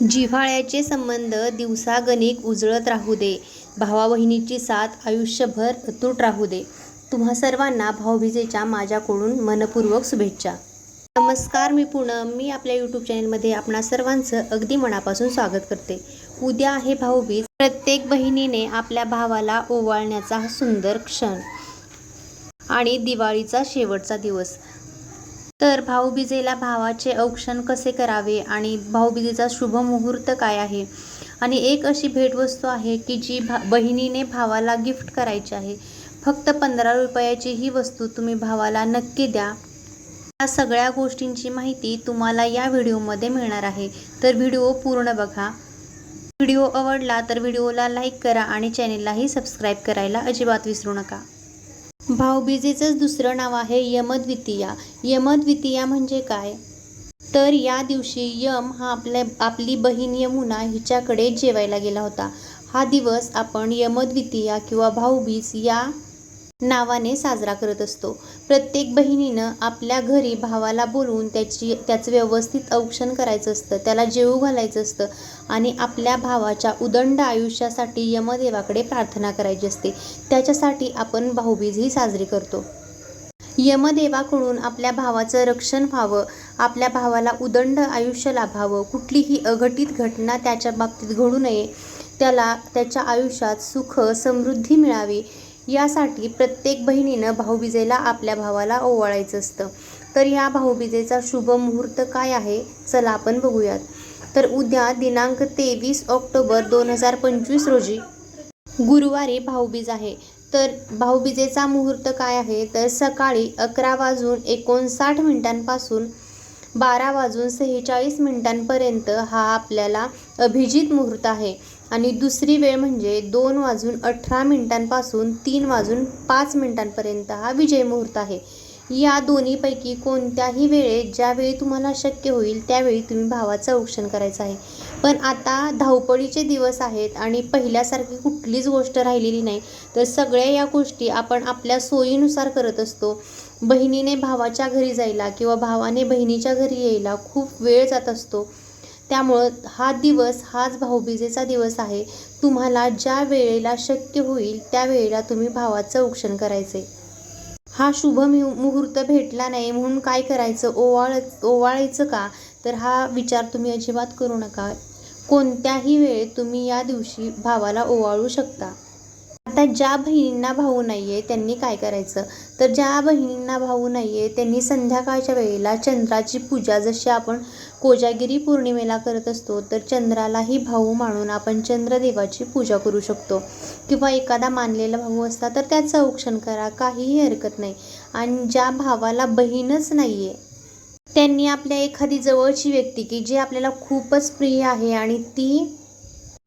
जिव्हाळ्याचे संबंध दिवसागणिक उजळत राहू दे. भावा बहिणीची साथ आयुष्यभर अतूट राहू दे. तुम्हा सर्वांना भाऊबीजेच्या माझ्याकडून मनपूर्वक शुभेच्छा. नमस्कार मी पूनम. मी आपल्या यूट्यूब चॅनलमध्ये आपणा सर्वांचं अगदी मनापासून स्वागत करते. उद्या आहे भाऊबीज. प्रत्येक बहिणीने आपल्या भावाला ओवाळण्याचा हा सुंदर क्षण आणि दिवाळीचा शेवटचा दिवस. तर भाऊबीजेला भावाचे औक्षण कसे करावे आणि भाऊबीजेचा शुभ मुहूर्त काय आहे? आणि एक अशी भेटवस्तू आहे की जी भा बहिणीने भावाला गिफ्ट करायची आहे. फक्त पंधरा रुपयाची ही वस्तू तुम्ही भावाला नक्की द्या. या सगळ्या गोष्टींची माहिती तुम्हाला या व्हिडिओमध्ये मिळणार आहे. तर व्हिडिओ पूर्ण बघा. व्हिडिओ आवडला तर व्हिडिओला लाईक करा आणि चॅनेललाही सबस्क्राईब करायला अजिबात विसरू नका. भाऊबीजेचंच दुसरं नाव आहे यमद्वितीया. यमद्वितीया म्हणजे काय? तर या दिवशी यम हा आपल्या आपली बहीण यमुना हिच्याकडे जेवायला गेला होता. हा दिवस आपण यमद्वितीया किंवा भाऊबीज या नावाने साजरा करत असतो. प्रत्येक बहिणीनं आपल्या घरी भावाला बोलवून त्याची त्याचं व्यवस्थित औक्षण करायचं असतं. त्याला जेवू घालायचं असतं आणि आपल्या भावाच्या उदंड आयुष्यासाठी यमदेवाकडे प्रार्थना करायची असते. त्याच्यासाठी आपण भाऊबीज ही साजरी करतो. यमदेवाकडून आपल्या भावाचं रक्षण व्हावं आपल्या भावाला उदंड आयुष्य लाभावं कुठलीही अघटित घटना त्याच्या बाबतीत घडू नये त्याला त्याच्या आयुष्यात सुख समृद्धी मिळावी यासाठी प्रत्येक बहिणीनं भाऊबीजेला आपल्या भावाला ओवाळायचं असतं. तर या भाऊबीजेचा शुभ मुहूर्त काय आहे? चला आपण बघूयात. तर उद्या दिनांक तेवीस ऑक्टोबर दोन हजार पंचवीस रोजी गुरुवारी भाऊबीज आहे. तर भाऊबीजेचा मुहूर्त काय आहे? तर सकाळी अकरा वाजून एकोणसाठ मिनिटांपासून बारा वाजून सेहेचाळीस मिनिटांपर्यंत हा आपल्याला अभिजित मुहूर्त आहे. आणि दुसरी वेळ म्हणजे दोन वाजून अठरा मिनिटांपासून तीन वाजून पाच मिनिटांपर्यंत हा विजय मुहूर्त आहे. या दोन्हीपैकी कोणत्याही वेळेत ज्यावेळी तुम्हाला शक्य होईल त्यावेळी तुम्ही भावाचं औक्षण करायचं आहे. पण आता धावपळीचे दिवस आहेत आणि पहिल्यासारखी कुठलीच गोष्ट राहिलेली नाही. तर सगळ्या या गोष्टी आपण आपल्या सोयीनुसार करत असतो. बहिणीने भावाच्या घरी जायला किंवा भावाने बहिणीच्या घरी यायला खूप वेळ जात असतो. त्यामुळं हा दिवस हाच भाऊबीजेचा दिवस आहे. तुम्हाला ज्या वेळेला शक्य होईल त्या वेळेला तुम्ही भावाचं औक्षण करायचे हा शुभ मुहूर्त भेटला नाही म्हणून काय करायचं? ओवाळ ओवाळायचं का? तर हा विचार तुम्ही अजिबात करू नका. कोणत्याही वेळेत तुम्ही या दिवशी भावाला ओवाळू शकता. आता ज्या बहिणींना भाऊ नाही आहे त्यांनी काय करायचं? तर ज्या बहिणींना भाऊ नाही आहे त्यांनी संध्याकाळच्या वेळेला चंद्राची पूजा जशी आपण कोजागिरी पौर्णिमेला करत असतो तर चंद्रालाही भाऊ मानून आपण चंद्रदेवाची पूजा करू शकतो. किंवा एखादा मानलेला भाऊ असता तर त्याचं औक्षण करा काहीही हरकत नाही. आणि ज्या भावाला बहीणच नाही आहे त्यांनी आपल्या एखादी जवळची व्यक्ती की जी आपल्याला खूपच प्रिय आहे आणि ती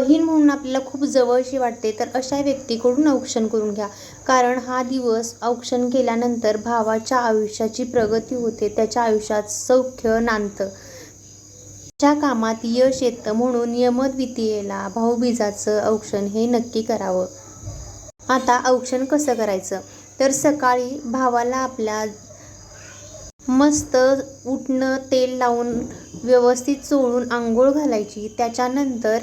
बहीण म्हणून आपल्याला खूप जवळशी वाटते तर अशा व्यक्तीकडून औक्षण करून घ्या. कारण हा दिवस औक्षण केल्यानंतर भावाच्या आयुष्याची प्रगती होते त्याच्या आयुष्यात सौख्य नांदतं. ज्या कामात यश येतं म्हणून यमद्वितीयेला भाऊबीजाचं औक्षण हे नक्की करावं. आता औक्षण कसं करायचं? तर सकाळी भावाला आपल्या मस्त उठणं तेल लावून व्यवस्थित चोळून आंघोळ घालायची. त्याच्यानंतर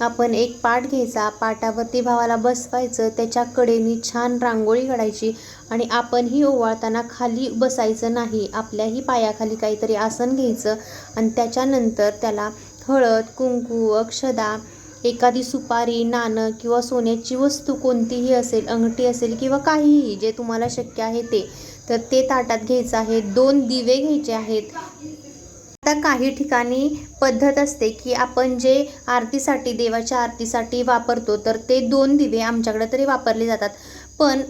आपण एक पाट घ्यायचा. पाटावरती भावाला बसवायचं. त्याच्या कडेनी छान रांगोळी काढायची आणि आपणही ओवाळताना खाली बसायचं नाही. आपल्याही पायाखाली काहीतरी आसन घ्यायचं आणि त्याच्यानंतर त्याला हळद कुंकू अक्षदा एखादी सुपारी नाणं किंवा सोन्याची वस्तू कोणतीही असेल अंगठी असेल किंवा काहीही जे तुम्हाला शक्य आहे ते तर ते ताटात घ्यायचं आहे. दोन दिवे घ्यायचे आहेत. आता काही ठिकाणी पद्धत असते की आपण जे आरतीसाठी देवाच्या आरतीसाठी वापरतो तर ते दोन दिवे आमच्याकडे तरी वापरले जातात. पण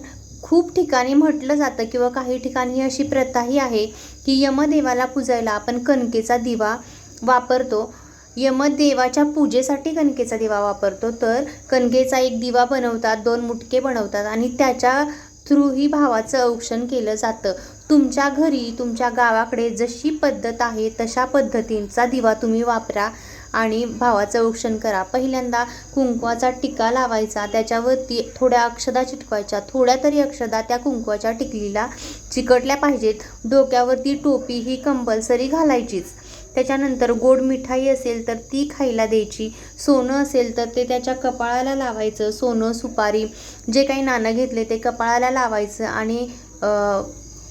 खूप ठिकाणी म्हटलं जातं किंवा काही ठिकाणी अशी प्रथाही आहे की यमदेवाला पूजायला आपण कणकेचा दिवा वापरतो. यमदेवाच्या पूजेसाठी कणकेचा दिवा वापरतो. तर कणकेचा एक दिवा बनवतात दोन मुटके बनवतात आणि त्याच्या थ्रूही भावाचं औक्षण केलं जातं. तुमच्या घरी तुमच्या गावाकडे जशी पद्धत आहे तशा पद्धतींचा दिवा तुम्ही वापरा आणि भावाचं औक्षण करा. पहिल्यांदा कुंकवाचा टिका लावायचा त्याच्यावरती थोड्या अक्षदा चिटकवायच्या. थोड्या तरी अक्षदा त्या कुंकवाच्या टिकलीला चिकटल्या पाहिजेत. डोक्यावरती टोपी ही कंपल्सरी घालायचीच. त्याच्यानंतर गोड मिठाई असेल तर ती खायला द्यायची सोनं असेल तर ते त्याच्या कपाळाला लावायचं सोनं सुपारी जे काही नाणं घेतले ते कपाळाला लावायचं आणि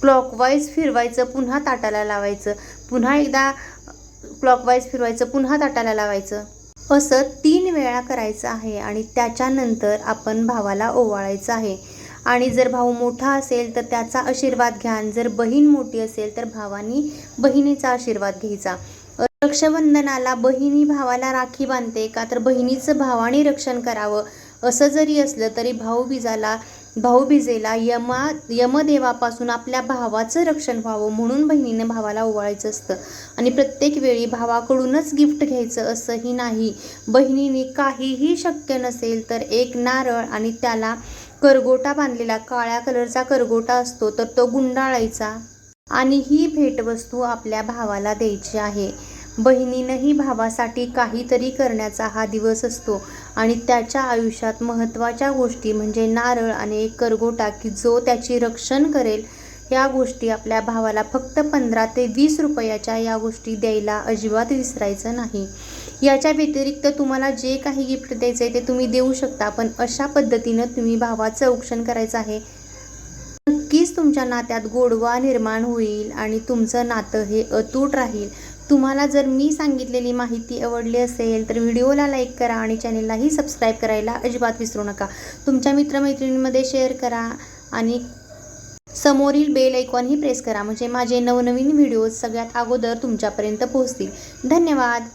क्लॉकवाईज फिरवायचं पुन्हा ताटाला लावायचं पुन्हा एकदा क्लॉकवाईज फिरवायचं पुन्हा ताटाला लावायचं. असं तीन वेळा करायचं आहे आणि त्याच्यानंतर आपण भावाला ओवाळायचं आहे. आणि जर भाऊ मोठा असेल तर त्याचा आशीर्वाद घ्या. आणि जर बहीण मोठी असेल तर भावानी बहिणीचा आशीर्वाद घ्यायचा. रक्षाबंधनाला बहिणी भावाला राखी बांधते का तर बहिणीचं भावाने रक्षण करावं. असं जरी असलं तरी भाऊबीजाला भाऊबीजेला यमा यमदेवापासून आपल्या भावाचं रक्षण व्हावं म्हणून बहिणीने भावाला ओवाळायचं असतं. आणि प्रत्येक वेळी भावाकडूनच गिफ्ट घ्यायचं असंही नाही. बहिणीने काहीही शक्य नसेल तर एक नारळ आणि त्याला करगोटा बांधलेला काळ्या कलरचा करगोटा असतो तर तो गुंडाळायचा. आणि ही भेटवस्तू आपल्या भावाला द्यायची आहे. बहिणीनंही भावासाठी काहीतरी करण्याचा हा दिवस असतो आणि त्याच्या आयुष्यात महत्त्वाच्या गोष्टी म्हणजे नारळ आणि एक करगोटा की जो त्याची रक्षण करेल या गोष्टी आपल्या भावाला फक्त पंधरा ते वीस रुपयाच्या या गोष्टी द्यायला अजिबात विसरायचं नाही. याच्या व्यतिरिक्त तुम्हाला जे काही गिफ्ट द्यायचं आहे ते तुम्ही देऊ शकता. पण अशा पद्धतीनं तुम्ही भावाचं औक्षण करायचं आहे. नक्कीच तुमच्या नात्यात गोडवा निर्माण होईल आणि तुमचं नातं हे अतूट राहील. तुम्हाला जर मी सांगितलेली माहिती आवडली असेल तर व्हिडिओला लाईक करा आणि चॅनेललाही सबस्क्राईब करायला अजिबात विसरू नका. तुमच्या मित्रमैत्रिणींमध्ये शेअर करा आणि समोरील बेल ऐकॉनही प्रेस करा. म्हणजे माझे नवनवीन व्हिडिओज सगळ्यात अगोदर तुमच्यापर्यंत पोहोचतील. धन्यवाद!